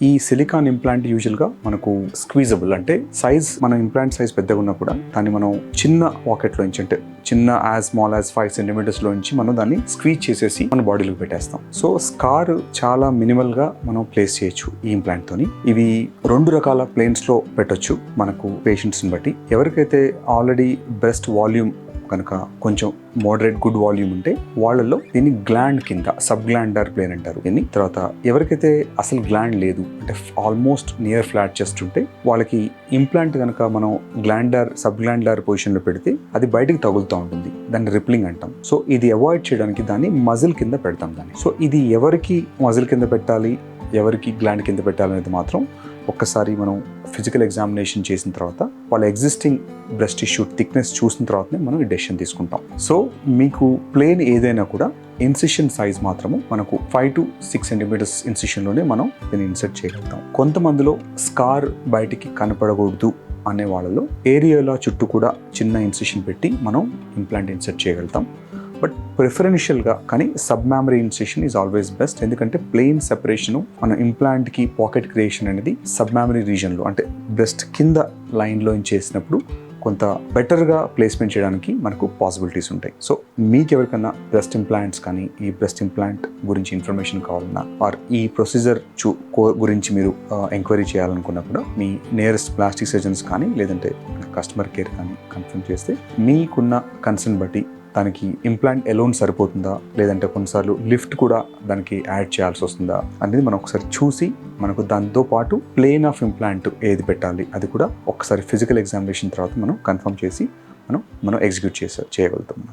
ఈ silicone implant యూజువల్గా మనకు స్క్వీజబుల్ అంటే సైజ్ మన ఇంప్లాంట్ సైజ్ పెద్దగా ఉన్నా కూడా దాన్ని మనం చిన్న పాకెట్లో నుంచి అంటే చిన్న యాజ్ స్మాల్ యాజ్ ఫైవ్ సెంటీమీటర్స్లో నుంచి మనం దాన్ని స్క్వీజ్ చేసేసి మన బాడీలోకి పెట్టేస్తాం. సో స్కార్ చాలా మినిమల్గా మనం ప్లేస్ చేయొచ్చు ఈ ఇంప్లాంట్ తోని. ఇవి రెండు రకాల ప్లేన్స్లో పెట్టొచ్చు మనకు పేషెంట్స్ని బట్టి. ఎవరికైతే ఆల్రెడీ బెస్ట్ వాల్యూమ్ కనుక కొంచెం మోడరేట్ గుడ్ వాల్యూమ్ ఉంటే వాళ్ళల్లో దీన్ని గ్లాండ్ కింద సబ్ గ్లాండర్ ప్లేన్ అంటారు దీన్ని. తర్వాత ఎవరికైతే అసలు గ్లాండ్ లేదు అంటే ఆల్మోస్ట్ నియర్ ఫ్లాట్ చెస్ట్ ఉంటే వాళ్ళకి ఇంప్లాంట్ కనుక మనం గ్లాండర్ సబ్ గ్లాండర్ పొజిషన్లో పెడితే అది బయటకు తగులుతూ. ఉంటుంది. దాన్ని రిప్లింగ్ అంటాం. సో ఇది అవాయిడ్ చేయడానికి దాన్ని మజిల్ కింద పెడతాం దాన్ని. సో ఇది ఎవరికి మజిల్ కింద పెట్టాలి? ఎవరికి గ్లాండ్ కింద పెట్టాలనేది మాత్రం ఒక్కసారి మనం ఫిజికల్ ఎగ్జామినేషన్ చేసిన తర్వాత వాళ్ళ ఎగ్జిస్టింగ్ బ్రెస్ట్ టిష్యూ థిక్నెస్ చూసిన తర్వాతనే మనం ఈ డెసిషన్ తీసుకుంటాం. సో మీకు ప్లేన్ ఏదైనా కూడా ఇన్సిషన్ సైజ్ మాత్రము మనకు ఫైవ్ టు సిక్స్ సెంటీమీటర్స్ ఇన్సిషన్లోనే మనం దీన్ని ఇన్సర్ట్ చేయగలుగుతాం. కొంతమందిలో స్కార్ బయటికి కనపడకూడదు అనే వాళ్ళలో ఏరియాలో చుట్టూ కూడా చిన్న ఇన్సిషన్ పెట్టి మనం ఇంప్లాంట్ ఇన్సర్ట్ చేయగలుగుతాం. బట్ ప్రిఫరెన్షియల్గా కానీ sub mammary incision is always best. ఎందుకంటే ప్లెయిన్ సెపరేషన్ మన ఇంప్లాంట్కి పాకెట్ క్రియేషన్ అనేది సబ్ మ్యామరీ రీజన్లో అంటే బ్రెస్ట్ కింద లైన్లో చేసినప్పుడు కొంత బెటర్గా ప్లేస్మెంట్ చేయడానికి మనకు పాసిబిలిటీస్ ఉంటాయి. సో మీకు ఎవరికైనా బ్రెస్ట్ ఇంప్లాంట్స్ కానీ ఈ బ్రెస్ట్ ఇంప్లాంట్ గురించి ఇన్ఫర్మేషన్ కావాలన్నా ఆర్ ఈ ప్రొసీజర్ చూ కో- గురించి మీరు ఎంక్వైరీ చేయాలనుకున్నా కూడా మీ నియరెస్ట్ ప్లాస్టిక్ సర్జన్స్ కానీ లేదంటే కస్టమర్ కేర్ కానీ కన్ఫర్మ్ చేస్తే మీకున్న కన్సర్న్ బట్టి దానికి ఇంప్లాంట్ ఎలోన్ సరిపోతుందా? లేదంటే కొన్నిసార్లు లిఫ్ట్ కూడా దానికి యాడ్ చేయాల్సి వస్తుందా? అనేది మనం ఒకసారి చూసి మనకు దాంతో పాటు ప్లేన్ ఆఫ్ ఇంప్లాంట్ ఏది పెట్టాలి? అది కూడా ఒకసారి ఫిజికల్ ఎగ్జామినేషన్ తర్వాత మనం కన్ఫర్మ్ చేసి మనం మనం ఎగ్జిక్యూట్ చేసే చేయగలుగుతాం.